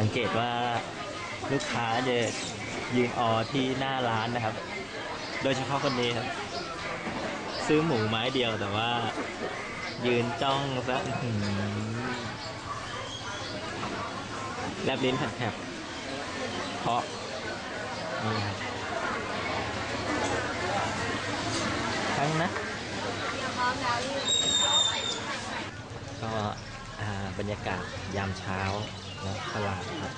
สังเกตว่าลูกค้าจะยืนออที่หน้าร้านนะครับ โดยเฉพาะคนนี้ครับ ซื้อหมูไม้เดียวแต่ว่า ยืนจ้องซะแลบลิ้นแผลบๆเพราะนี่ครับทั้งนะก็บรรยากาศยามเช้า นะตลาดครับ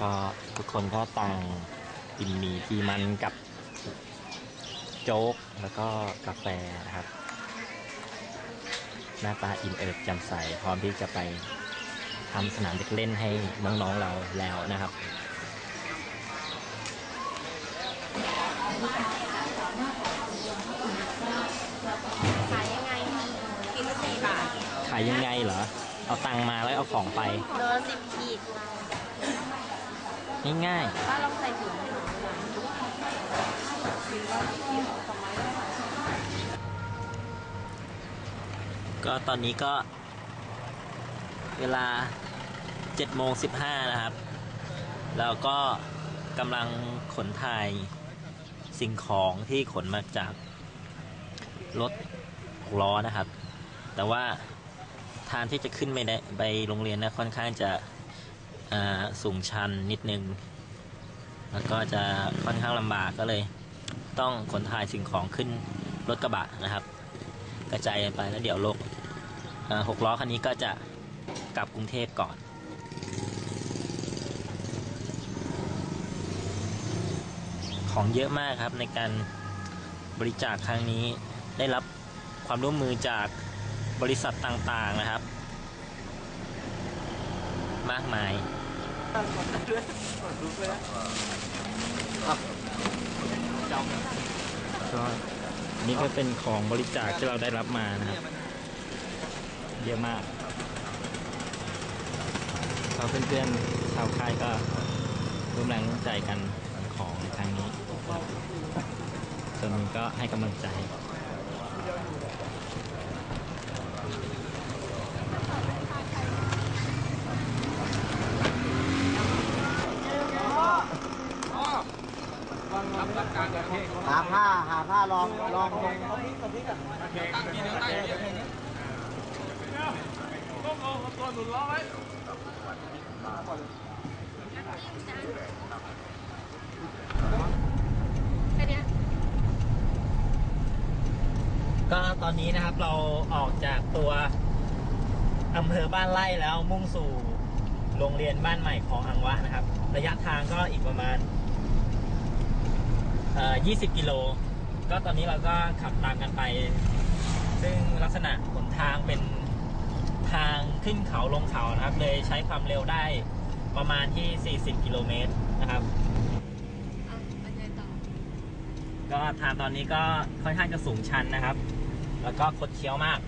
ก็ทุกคนก็ต่างกินหมีกีมันกับโจ๊กแล้วก็กาแฟนะครับ หน้าตาอิ่มเอิบแจ่มใสพร้อมที่จะไปทำสนามเด็กเล่นให้น้องๆเราแล้วนะครับขายยังไงคะกินละสี่บาทขายยังไงเหรอ เอาตังค์มาแล้วเอาของไปโลละสิบขีดง่ายป้าลองใส่ถุงให้หนูๆก็ตอนนี้ก็ เวลา7โมง15 นะครับ แล้วก็กำลังขนถ่ายสิ่งของที่ขนมาจากรถหกล้อนะครับ แต่ว่า ทางที่จะขึ้นไปได้ไปโรงเรียนนะค่อนข้างจะสูงชันนิดนึง แล้วก็จะค่อนข้างลำบากก็เลย ต้องขนถ่ายสิ่งของขึ้นรถกระบะนะครับ กระจายไปแล้วเดี๋ยวรถหกล้อคันนี้ก็จะกลับกรุงเทพก่อนของเยอะมากครับในการบริจาคครั้งนี้ได้รับความร่วมมือจาก บริษัทต่างๆนะครับ มากมายก็นี่ก็เป็นของบริจาคที่เราได้รับมานะครับเยอะมากเราเพื่อนๆชาวค่ายก็ร่วมแรงร่วมใจกันของในครั้งนี้ส่วนนึ่งก็ให้กำลังใจ หาผ้าหาผ้าลองลองลงแค่เนี้ยก็ตอนนี้นะครับเราออกจากตัวอำเภอบ้านไร่แล้วมุ่งสู่โรงเรียนบ้านใหม่ของอังวะนะครับ ระยะทางก็อีกประมาณ 20 กิโล ก็ตอนนี้เราก็ขับตามกันไป ซึ่งลักษณะหนทางเป็นทางขึ้นเขาลงเขานะครับ เลยใช้ความเร็วได้ประมาณที่ 40 กิโลเมตรนะครับอะไปไงต่อก็ทางตอนนี้ก็ค่อนข้างจะสูงชันนะครับ แล้วก็คดเคี้ยวมาก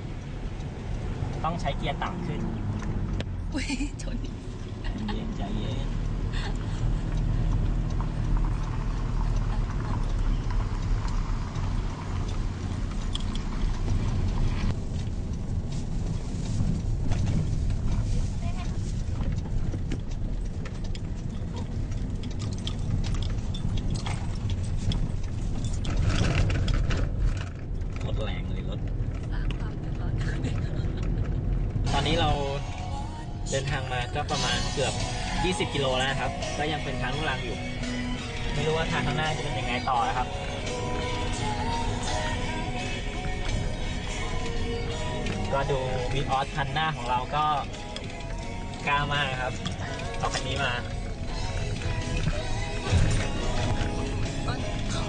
ต้องใช้เกียร์ต่ำขึ้นอุ้ยชนใจเย็นใจเย็นรถแรงเลยรถ สร้างความเดือดร้อน ต อนนี้เราเดินทางมาก็ประมาณเกือบ 20 กิโลแล้วนะครับ ก็ยังเป็นทางลูกรังอยู่ ไม่รู้ว่าทางข้างหน้าจะเป็นยังไงต่อนะครับก็ดูวีออสคันหน้าของเราก็กล้ามากครับเอาคันนี้มาเอา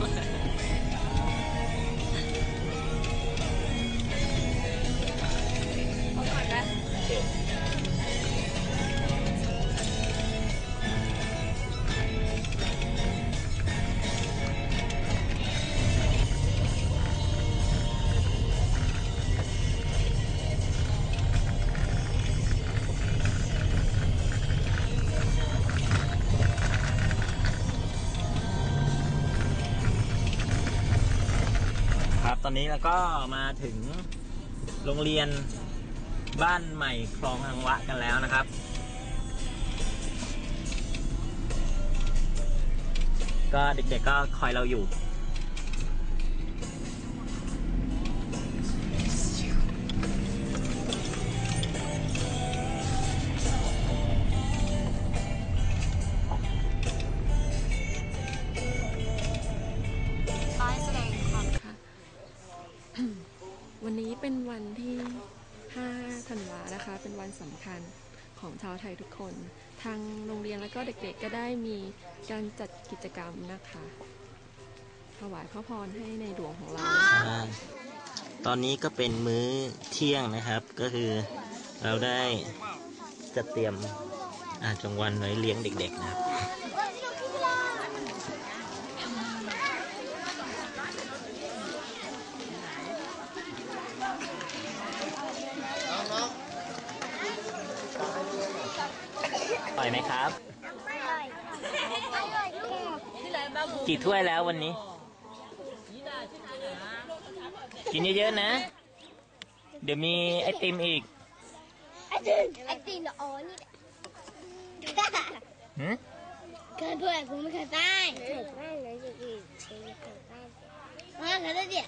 ตอนนี้เราก็มาถึงโรงเรียนบ้านใหม่คลองหังวะกันแล้วนะครับ ก็เด็กๆก็คอยเราอยู่ เป็นวันที่ 5 ธันวานะคะ เป็นวันสำคัญของชาวไทยทุกคน ทางโรงเรียนแล้วก็เด็กๆก็ได้มีการจัดกิจกรรมนะคะ ถวายพระพรให้ในหลวงของเรานะคะ ตอนนี้ก็เป็นมื้อเที่ยงนะครับ ก็คือเราได้จัดเตรียมอาหารกลางวันไว้เลี้ยงเด็กๆนะครับ ปล่อยไหมครับกี่ถ้วยแล้ววันนี้ กินเยอะๆนะ เดี๋ยวมีไอติมอีกไอติมไอติมอ๋อนี่แหละหืมเคยด้วยผมไม่เคยได้เคยได้เลยจะอีกเคยเคยได้มาเคยได้เดี๋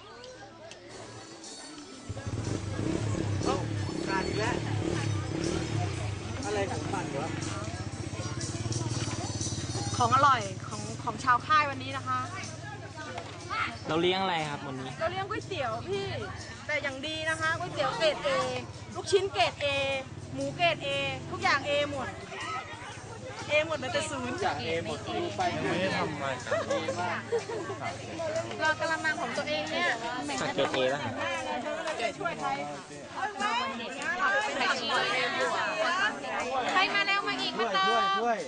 ของอร่อยของของชาวค่ายวันนี้นะคะ เราเลี้ยงอะไรครับวันนี้ เราเลี้ยงก๋วยเตี๋ยวพี่ แต่อย่างดีนะคะก๋วยเตี๋ยวเกรดเอลูกชิ้นเกรดเอหมูเกรดเอทุกอย่างเอหมดเอหมดเลยแต่ศูนย์จากเอหมดดูไปไม่ได้ทำมาดีมากเรากระมังของตัวเองเนี่ยสักเกตเอแล้วจะช่วยใคร ใครมาแล้วมาอีกช่มาวยเติช่วยมช่วย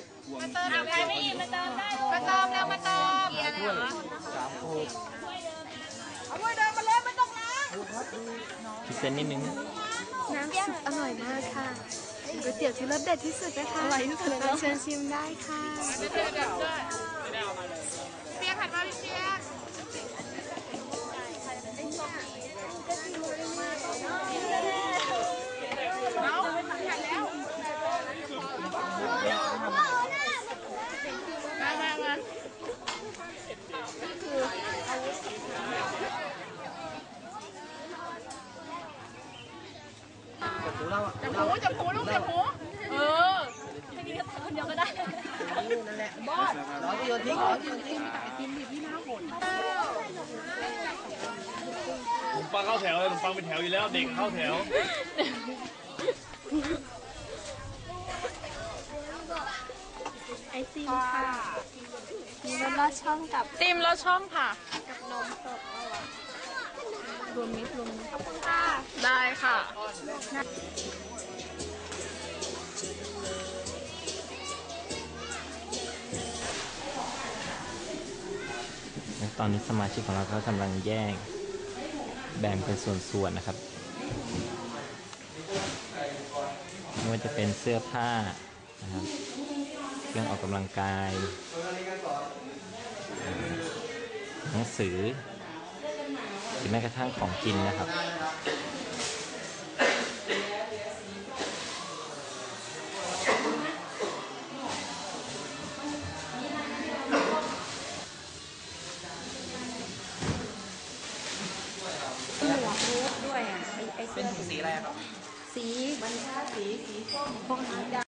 มาเติมใครไม่อีกมาเติมได้มาเติมแล้วมาเติมช่วยสามโคเอาไว้เดินมาเลยไม่ต้องล้างพิเศษนิดนึงน้ำซุปอร่อยมากค่ะเป็นก๋วยเตี๋ยวที่รสเด็ดที่สุดนะคะอร่อยที่สุดเลยเชิญชิมได้ค่ะ หูเราอะจับหูจับหูลูกจับหูเออนั่นแหละบอสเราที่โยนทิ้งเราที่โยนทิ้งขนมปังเข้าแถวเลยขนมปังเป็นแถวอยู่แล้วเด็กเข้าแถวไอติมค่ะมีรสลอดช่องกับติมแล้วช่องค่ะ รวมมิตรรวมมิตรได้ค่ะ ตอนนี้สมาชิกของเราก็กำลังแยกแบ่งเป็นส่วนๆนะครับไม่ว่าจะเป็นเสื้อผ้านะครับเครื่องออกกำลังกายหนังสือือแม้กระทั่งของกินนะครับหัวรูด้วยอะเป็นสีอะไรอะครับ สีบันชาสี สีส้ม พวกนี้